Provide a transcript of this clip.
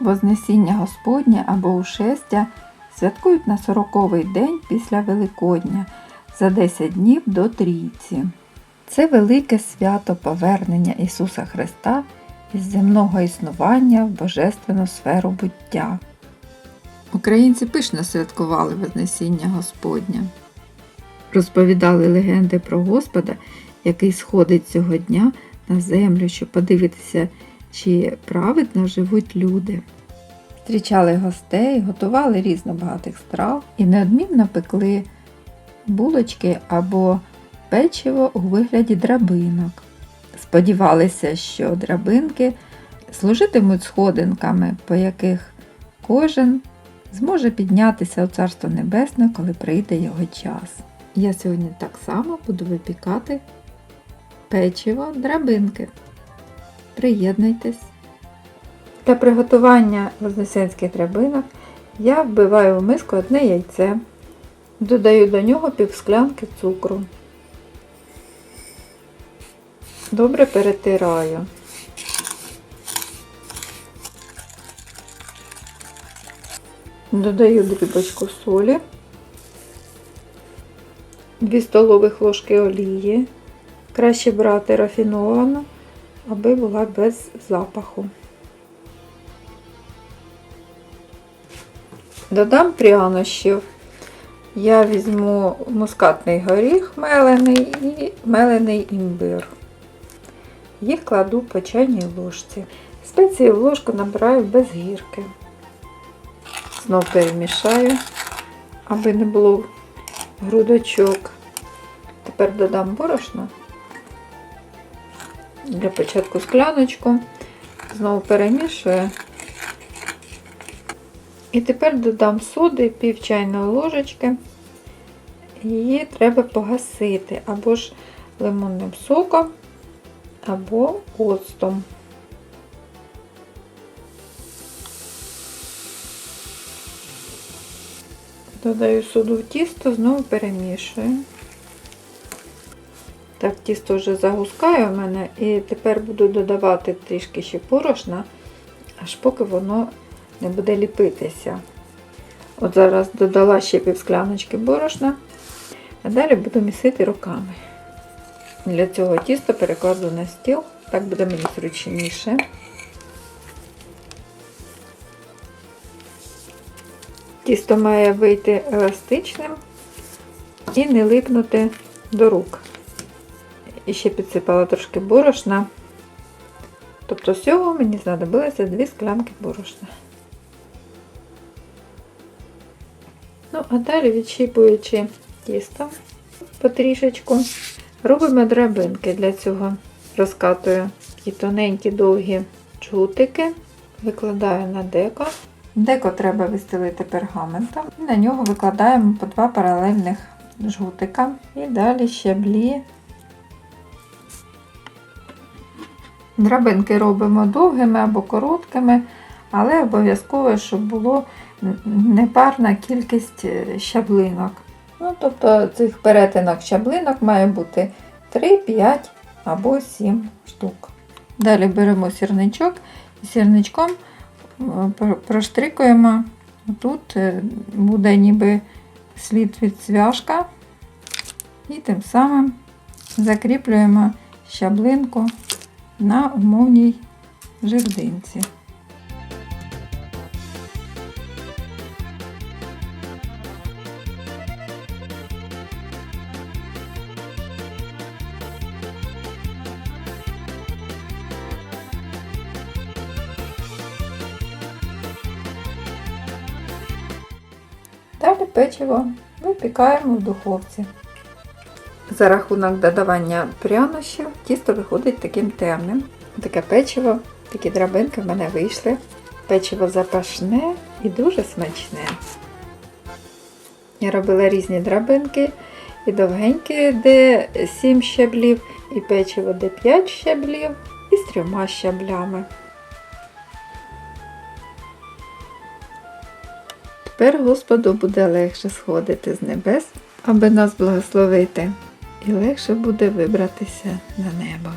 Вознесіння Господнє або Ушестя святкують на 40-й день після Великодня за 10 днів до Трійці. Це велике свято повернення Ісуса Христа із земного існування в божественну сферу буття. Українці пишно святкували Вознесіння Господня. Розповідали легенди про Господа, який сходить цього дня на землю, щоб подивитися, чи праведно живуть люди. Зустрічали гостей, готували різнобагатих страв і неодмінно пекли булочки або печиво у вигляді драбинок. Сподівалися, що драбинки служитимуть сходинками, по яких кожен зможе піднятися у Царство Небесне, коли прийде його час. Я сьогодні так само буду випікати печиво драбинки. Приєднуйтесь. Для приготування вознесенських драбинок я вбиваю в миску одне яйце. Додаю до нього пів склянки цукру. Добре перетираю. Додаю дрібочку солі, 2 столових ложки олії. Краще брати рафіновану, аби була без запаху. Додам прянощів. Я візьму мускатний горіх мелений і мелений імбир. Їх кладу по чайній ложці. Спеції в ложку набираю без гірки. Знов перемішаю, аби не було грудочок. Тепер додам борошно. Для початку скляночку. Знову перемішую. І тепер додам соди пів чайної ложечки. Її треба погасити або ж лимонним соком, або оцтом. Додаю соду в тісто, знову перемішую. Так, тісто вже загускає у мене, і тепер буду додавати трішки ще порошна, аж поки воно не буде ліпитися. От зараз додала ще пів скляночки борошна, а далі буду місити руками. Для цього тісто перекладу на стіл, так буде мені зручніше. Тісто має вийти еластичним і не липнути до рук. І ще підсипала трошки борошна. Тобто всього мені знадобилося 2 склянки борошна. Ну, а далі відщіпуючи тісто потрішечку, робимо драбинки. Для цього розкатую такі тоненькі довгі джгутики, викладаю на деко. Деко треба вистелити пергаментом. І на нього викладаємо по два паралельних жгутика. І далі щаблі. Драбинки робимо довгими або короткими, але обов'язково, щоб було непарна кількість е, щаблинок. Ну, тобто цих перетинок щаблинок має бути 3, 5 або 7 штук. Далі беремо сірничок і сірничком е, проштрикуємо. Тут е, буде ніби слід від цвяшка, і тим самим закріплюємо щаблинку на умовній жердинці. Далі печиво випікаємо в духовці. За рахунок додавання прянощів тісто виходить таким темним. Таке печиво, такі драбинки в мене вийшли. Печиво запашне і дуже смачне. Я робила різні драбинки, і довгенькі, де 7 щаблів, і печиво, де 5 щаблів, і з трьома щаблями. Тепер Господу буде легше сходити з небес, аби нас благословити, і легше буде вибратися на небо.